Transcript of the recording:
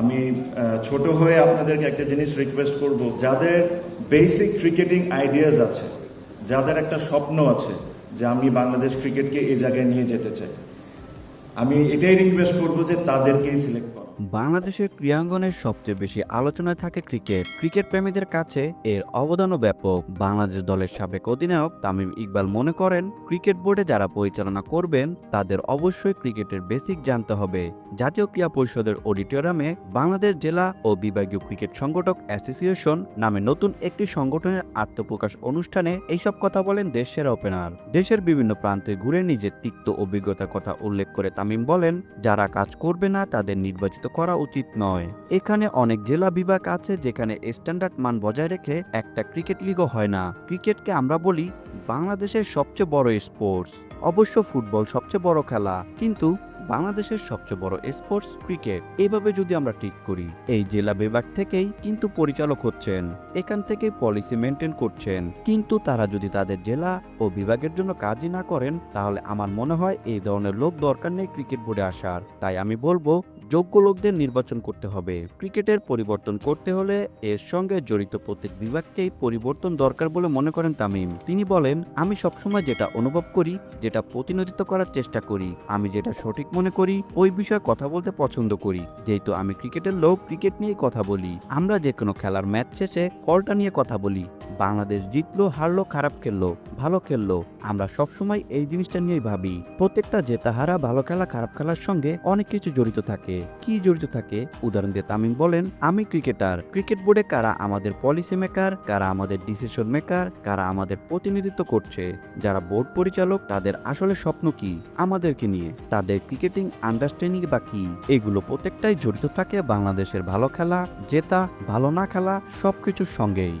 আমি ছোট হয়ে আপনাদেরকে একটা জিনিস রিকোয়েস্ট করব। যাদের বেসিক ক্রিকেটিং আইডিয়াস আছে, যাদের একটা স্বপ্ন আছে যে আমি বাংলাদেশ ক্রিকেটকে এই জায়গায় নিয়ে যেতে চাই, আমি এটাই রিকোয়েস্ট করব যে তাদেরকেই সিলেক্ট বাংলাদেশের ক্রীড়াঙ্গনের সবচেয়ে বেশি আলোচনায় থাকে ক্রিকেট। ক্রিকেট প্রেমীদের কাছে এর অবদানও ব্যাপক। বাংলাদেশ দলের সাবেক অধিনায়ক তামিম ইকবাল মনে করেন, ক্রিকেট বোর্ডে যারা পরিচালনা করবেন, তাদের অবশ্যই ক্রিকেটের বেসিক জানতে হবে। জাতীয় ক্রীড়া পরিষদের অডিটোরিয়ামে বাংলাদেশ জেলা ও বিভাগীয় ক্রিকেট সংগঠক অ্যাসোসিয়েশন নামে নতুন একটি সংগঠনের আত্মপ্রকাশ অনুষ্ঠানে এইসব কথা বলেন দেশের ওপেনার। দেশের বিভিন্ন প্রান্তে ঘুরে নিজের তিক্ত অভিজ্ঞতার কথা উল্লেখ করে তামিম বলেন, যারা কাজ করবে না তাদের নির্বাচিত করা উচিত নয়। এখানে অনেক জেলা বিভাগ আছে যেখানে স্ট্যান্ডার্ড মান বজায় রেখে একটা ক্রিকেট লিগও হয় না। ক্রিকেটকে আমরা বলি বাংলাদেশের সবচেয়ে বড় স্পোর্টস। অবশ্য ফুটবল সবচেয়ে বড় খেলা, কিন্তু বাংলাদেশের সবচেয়ে বড় স্পোর্টস ক্রিকেট। এভাবে যদি আমরা ঠিক করি, এই জেলা বিভাগ থেকেই কিন্তু পরিচালক হচ্ছেন, এখান থেকেই পলিসি মেনটেন করছেন। কিন্তু তারা যদি তাদের জেলা ও বিভাগের জন্য কাজই না করেন, তাহলে আমার মনে হয় এই ধরনের লোক দরকার নেই ক্রিকেট বোর্ডে আসার। তাই আমি বলব যোগ্য লোকদের নির্বাচন করতে হবে। ক্রিকেটের পরিবর্তন করতে হলে এর সঙ্গে জড়িত প্রত্যেক বিভাগকেই পরিবর্তন দরকার বলে মনে করেন তামিম। তিনি বলেন, আমি সবসময় যেটা অনুভব করি, যেটা প্রতিনিধিত্ব করার চেষ্টা করি। আমি যেটা সঠিক মনে করি, ওই বিষয়ে কথা বলতে পছন্দ করি। যেহেতু আমি ক্রিকেটের লোক, ক্রিকেট নিয়ে কথা বলি। আমরা যে কোনো খেলার ম্যাচ শেষে ফলটা নিয়ে কথা বলি। বাংলাদেশ জিতলো, হারলো, খারাপ খেললো, ভালো খেললো। আমরা সবসময় এই জিনিসটা নিয়েই ভাবি। প্রত্যেকটা জেতা হারা ভালো খেলা, খারাপ খেলার সঙ্গে অনেক কিছু জড়িত থাকে। কি জড়িত থাকে? উদাহরণ দিয়ে তামিম বলেন, আমি ক্রিকেটার। ক্রিকেট বোর্ডে কারা আমাদের পলিসি মেকার কারা আমাদের ডিসিশন মেকার কারা আমাদের প্রতিনিধিত্ব করছে? যারা বোর্ড পরিচালক, তাদের আসলে স্বপ্ন কি? আমাদেরকে নিয়ে। তাদের ক্রিকেটিং আন্ডারস্ট্যান্ডিং বা কি? এগুলো প্রত্যেকটাই জড়িত থাকে বাংলাদেশের ভালো খেলা, জেতা, ভালো না খেলা, সবকিছুর সঙ্গেই।